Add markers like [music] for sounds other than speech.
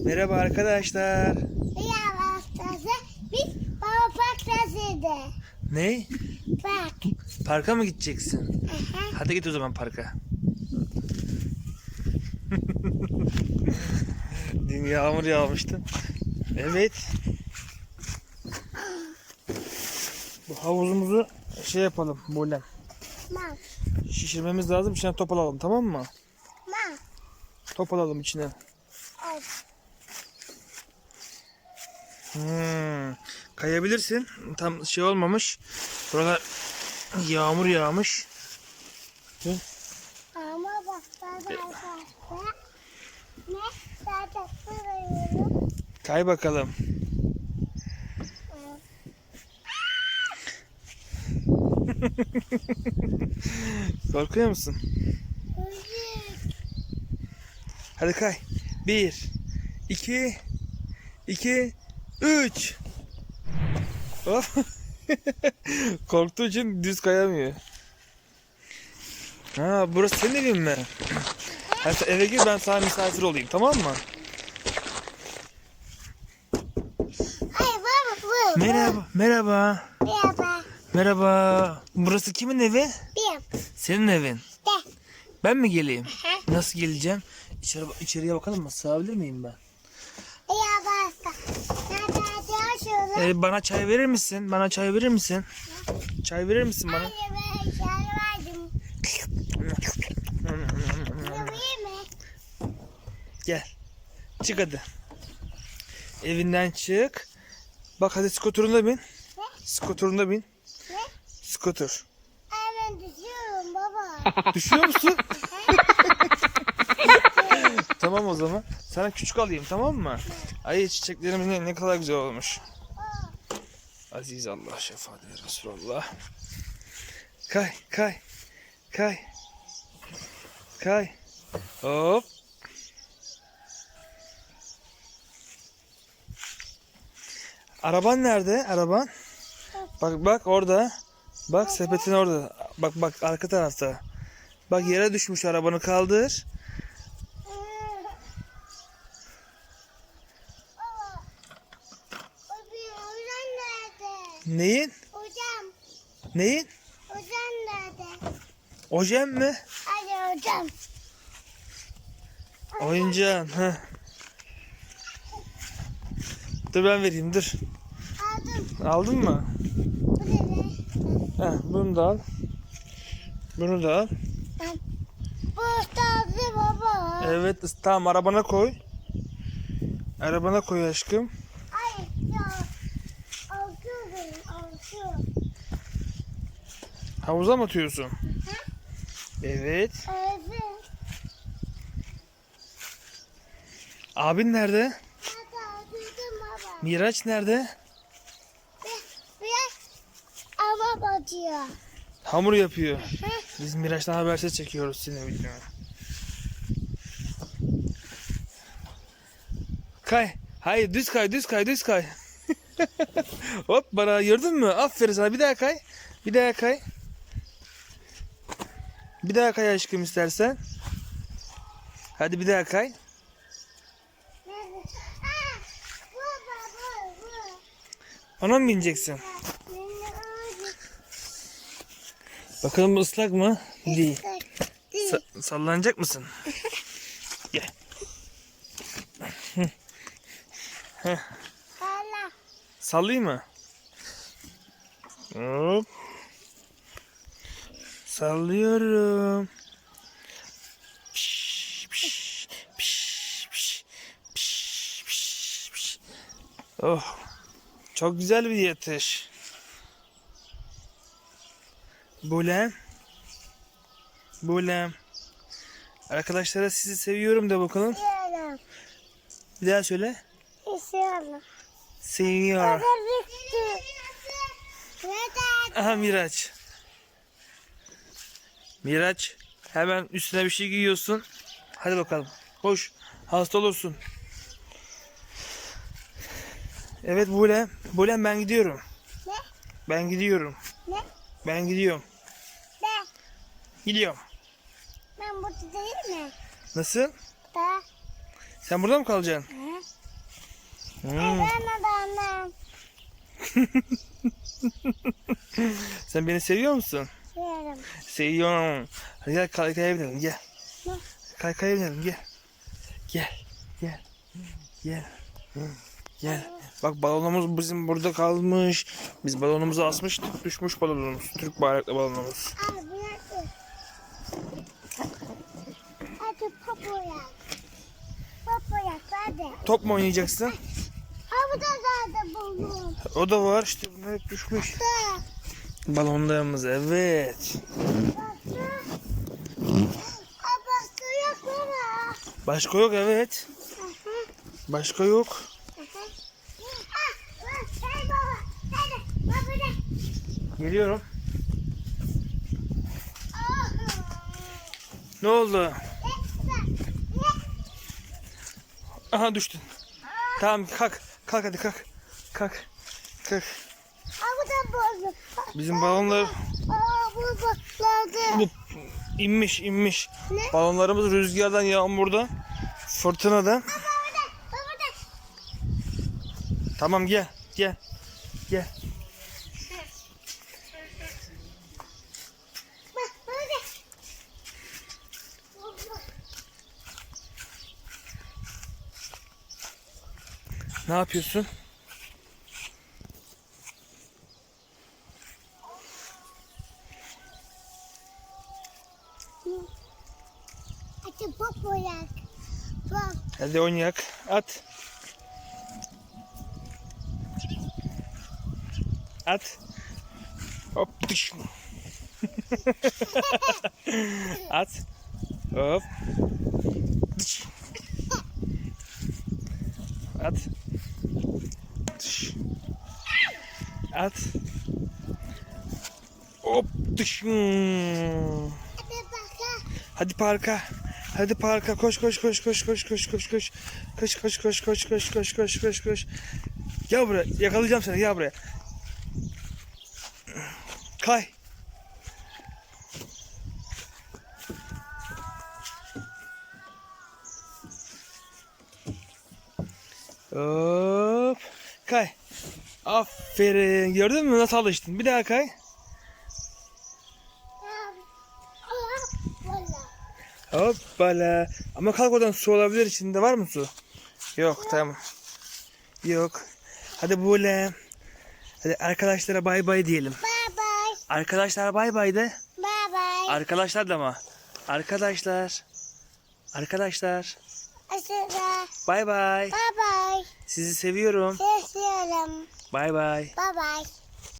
Merhaba arkadaşlar. Ya hastası biz baba parktasıydı. Ne? Bak. Parka mı gideceksin? Aha. Hadi git o zaman parka. [laughs] Dün yağmur yağmıştı. Evet. Bu havuzumuzu şey yapalım böyle. Mam. Şişirmemiz lazım. İçine top alalım tamam mı? Mam. Top alalım içine. Al. Hmm. Kayabilirsin. Tam şey olmamış. Buralar yağmur yağmış. Ama bak. Ne? Burayı. Kay bakalım. [laughs] Korkuyor musun? Hadi kay. Bir, iki, iki, üç. Hop. [laughs] Korktuğu için düz kayamıyor. Ha, burası senin evin mi? [clears throat] Hadi sen eve gir ben sana misafir olayım tamam mı? Merhaba, merhaba. Merhaba. Merhaba. Burası kimin evi? Bir. Senin evin. De. Ben mi geleyim? Aha. Nasıl geleceğim? İçeri, içeriye bakalım mı? Sığabilir miyim ben? Ee, bana çay verir misin? Bana çay verir misin? Çay verir misin bana? Ben şarj verdim. Gel. Çık hadi. Evinden çık. Bak hadi skoturuna bin. Skoturuna bin. Ne? Skotur. Hemen düşüyorum baba. [laughs] Düşüyor musun? [laughs] tamam o zaman. Sana küçük alayım tamam mı? Ay çiçeklerimiz ne, ne kadar güzel olmuş. Aziz Allah şefaat ve Resulallah. Kay kay kay. Kay. Hop. Araban nerede? Araban? Bak bak orada. Bak sepetin orada. Bak bak arka tarafta. Bak yere düşmüş arabanı kaldır. Baba. O bir hocam nerede? Neyin? Hocam. Neyin? Hocam nerede? Ojem mi? Hadi hocam. Oyuncağın. Heh. Dur ben vereyim dur. Aldım. Aldın mı? Bu ne? Heh, bunu da al. Bunu da al. Bu taze baba. Evet tamam arabana koy. Arabana koy aşkım. Havuza mı atıyorsun? Evet. Evet. Abin nerede? Baba. Miraç nerede? Biraz ama batıyor. Hamur yapıyor. Hı. Biz Miraç'tan habersiz çekiyoruz senin videonu. Kay. Hayır düz kay düz kay düz kay. [laughs] Hop bana gördün mü? Aferin sana bir daha kay. Bir daha kay. Bir daha kay aşkım istersen. Hadi bir daha kay. Ona mı bineceksin? Bakalım bu ıslak mı? Değil. Sa- sallanacak mısın? [laughs] Gel. Sallayayım mı? Hop. Sallıyorum. Piş, piş, piş, piş, piş, piş, piş. Oh. Çok güzel bir yatış. Bulem. Bulem. Arkadaşlara sizi seviyorum de bakalım. Yiyorum. Bir daha söyle. İstiyorum. Seviyor. Aha Miraç. Miraç hemen üstüne bir şey giyiyorsun. Hadi bakalım. Koş. Hasta olursun. Evet Bulem. Bulem ben gidiyorum. Ne? Ben gidiyorum. Ne? Ben gidiyorum. Ne? Gidiyorum. Ben burada değil mi? Nasıl? Da. Sen burada mı kalacaksın? Hı? Hmm. Ben annem. [laughs] Sen beni seviyor musun? Yerim. Seviyorum. Hadi gel kaykaya binelim gel. Ne? Kaykaya binelim gel. Gel. Gel. Gel. Gel. Bak balonumuz bizim burada kalmış. Biz balonumuzu asmıştık. Düşmüş balonumuz. Türk bayraklı balonumuz. Abi nasıl? Hadi papoyak. Papoyak hadi. Top mu oynayacaksın? Ha bu da zaten buldum. O da var işte bunlar hep düşmüş. Da. Balonlarımız evet. Başka yok baba. Başka yok evet. Başka yok. Geliyorum. Ne oldu? Aha düştün. Tamam kalk. Kalk hadi kalk. Kalk. Kalk. Bizim balonlar bu inmiş inmiş. Ne? Balonlarımız rüzgardan, yağmurdan, fırtınadan. Tamam gel, gel. Gel. Ne yapıyorsun? Это популяк. Льоняк. От. От. Оп. От. Оп. От. От. Оп. Оп. Оп. Оп. Оп. Оп. Оп. Оп. Оп. Hadi parka koş koş koş koş koş koş koş koş. Koş koş koş koş koş koş koş koş koş. Gel buraya. Yakalayacağım seni. Gel buraya. Kay. Hop. Kay. Aferin. Gördün mü nasıl alıştın? Bir daha kay. Hoppala. Ama kalk oradan su olabilir içinde var mı su? Yok tamam. Yok. Hadi böyle. Hadi arkadaşlara bay bay diyelim. Bye bye. Arkadaşlar bay bay de. Bye bye. Arkadaşlar da mı? Arkadaşlar. Arkadaşlar. Aşırı. Bay bay. Bye bye. Sizi seviyorum. Seviyorum. Bay bay. Bye bye.